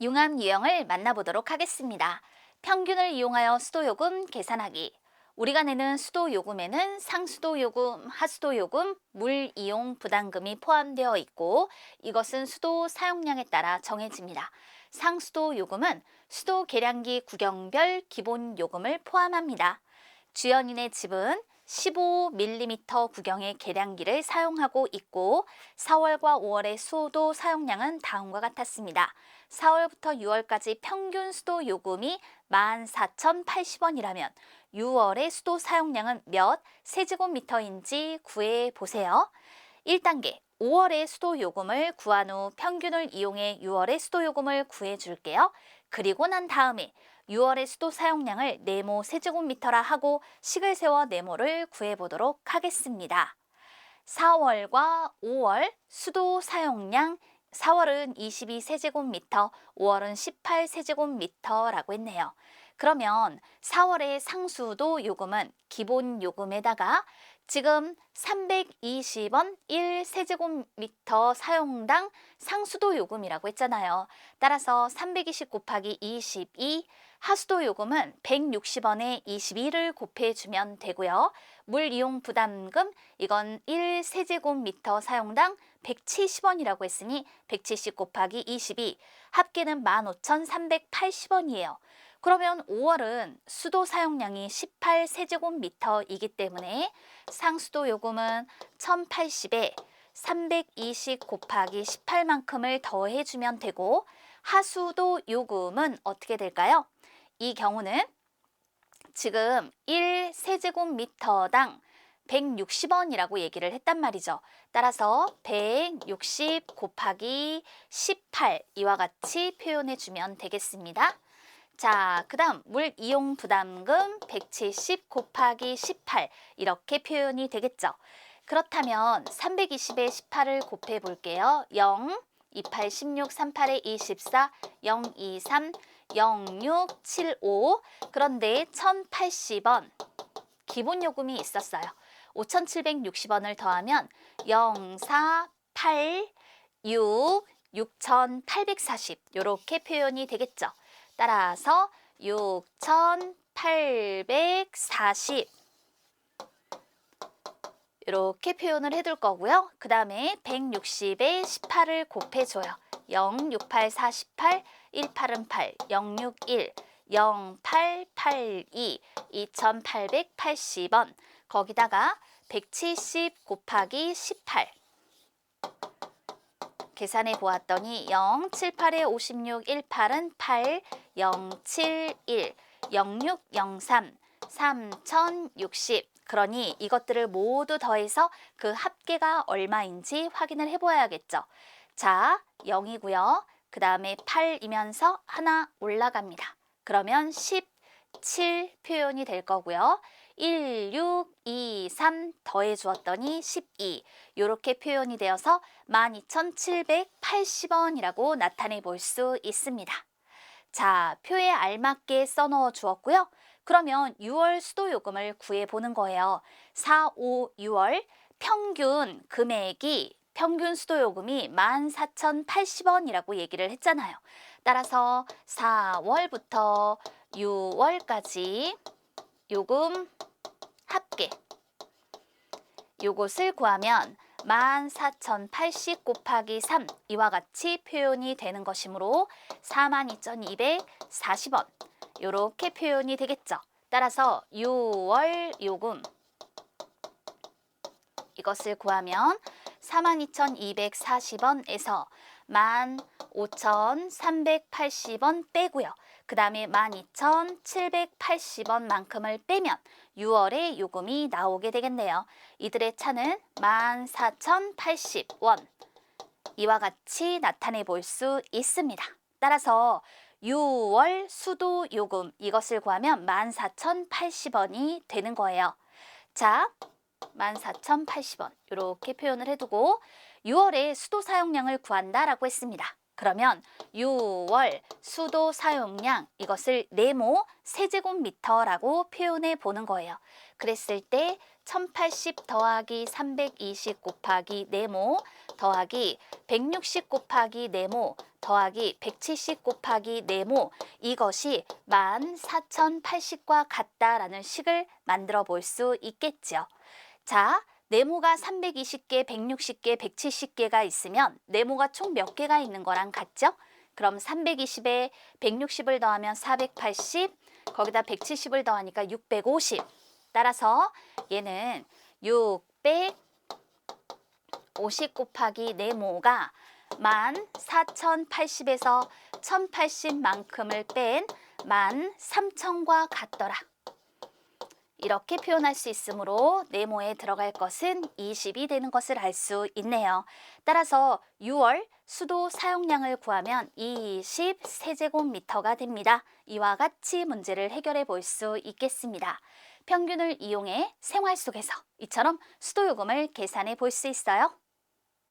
융합 유형을 만나보도록 하겠습니다. 평균을 이용하여 수도 요금 계산하기. 우리가 내는 수도 요금에는 상수도 요금, 하수도 요금, 물 이용 부담금이 포함되어 있고 이것은 수도 사용량에 따라 정해집니다. 상수도 요금은 수도 계량기 구경별 기본 요금을 포함합니다. 주연인의 집은 15mm 구경의 계량기를 사용하고 있고 4월과 5월의 수도 사용량은 다음과 같았습니다. 4월부터 6월까지 평균 수도 요금이 14,080원이라면 6월의 수도 사용량은 몇 세제곱미터인지 구해 보세요. 1단계 5월의 수도 요금을 구한 후 평균을 이용해 6월의 수도 요금을 구해 줄게요. 그리고 난 다음에 6월의 수도 사용량을 네모 세제곱미터라 하고 식을 세워 네모를 구해 보도록 하겠습니다. 4월과 5월 수도 사용량 4월은 22세제곱미터, 5월은 18세제곱미터라고 했네요. 그러면 4월의 상수도 요금은 기본 요금에다가 지금 320원 1세제곱미터 사용당 상수도 요금이라고 했잖아요. 따라서 320 곱하기 22 하수도 요금은 160원에 22를 곱해주면 되고요. 물 이용 부담금 이건 1세제곱미터 사용당 170원이라고 했으니 170 곱하기 22 합계는 15,380원이에요. 그러면 5월은 수도 사용량이 18세제곱미터이기 때문에 상수도 요금은 1080에 320 곱하기 18만큼을 더해주면 되고 하수도 요금은 어떻게 될까요? 이 경우는 지금 1세제곱미터당 160원이라고 얘기를 했단 말이죠. 따라서 160 곱하기 18 이와 같이 표현해 주면 되겠습니다. 자, 그 다음 물 이용 부담금 170 곱하기 18 이렇게 표현이 되겠죠. 그렇다면 320에 18을 곱해 볼게요. 0, 28, 16, 38에 24, 0, 2, 3, 0, 6, 7, 5 그런데 1080원 기본 요금이 있었어요. 5,760원을 더하면 0, 4, 8, 6, 6,840 이렇게 표현이 되겠죠. 따라서 6,840 이렇게 표현을 해둘 거고요. 그 다음에 160에 18을 곱해줘요. 0, 6, 8, 48, 1, 8은 8, 0, 6, 1, 0, 8, 8, 2, 2,880원. 거기다가 170 곱하기 18. 계산해 보았더니 0, 7, 8에 56, 1, 8은 8, 0, 7, 1, 0, 6, 0, 3, 3060. 그러니 이것들을 모두 더해서 그 합계가 얼마인지 확인을 해보아야겠죠. 자, 0이고요. 그 다음에 8이면서 하나 올라갑니다. 그러면 17 표현이 될 거고요. 1, 6, 2, 3 더해 주었더니 12 이렇게 표현이 되어서 12,780원이라고 나타내 볼 수 있습니다. 자, 표에 알맞게 써넣어 주었고요. 그러면 6월 수도 요금을 구해 보는 거예요. 4, 5, 6월 평균 금액이 평균 수도 요금이 14,080원이라고 얘기를 했잖아요. 따라서 4월부터 6월까지 요금 합계. 요것을 구하면 14,080 곱하기 3 이와 같이 표현이 되는 것이므로 42,240원. 이렇게 표현이 되겠죠. 따라서 6월 요금. 이것을 구하면 42,240원에서 15,380원 빼고요. 그 다음에 12,780원만큼을 빼면 6월의 요금이 나오게 되겠네요. 이들의 차는 14,080원 이와 같이 나타내 볼 수 있습니다. 따라서 6월 수도 요금 이것을 구하면 14,080원이 되는 거예요. 자, 14,080원 이렇게 표현을 해두고 6월에 수도 사용량을 구한다라고 했습니다. 그러면 6월 수도 사용량 이것을 네모 세제곱미터라고 표현해 보는 거예요. 그랬을 때 1080 더하기 320 곱하기 네모 더하기 160 곱하기 네모 더하기 170 곱하기 네모 이것이 14,080과 같다라는 식을 만들어 볼 수 있겠죠. 자, 네모가 320개, 160개, 170개가 있으면 네모가 총 몇 개가 있는 거랑 같죠? 그럼 320에 160을 더하면 480, 거기다 170을 더하니까 650. 따라서 얘는 650 곱하기 네모가 14,080에서 1,080만큼을 뺀 13,000과 같더라. 이렇게 표현할 수 있으므로 네모에 들어갈 것은 20이 되는 것을 알 수 있네요. 따라서 6월 수도 사용량을 구하면 20 세제곱미터가 됩니다. 이와 같이 문제를 해결해 볼 수 있겠습니다. 평균을 이용해 생활 속에서 이처럼 수도 요금을 계산해 볼 수 있어요.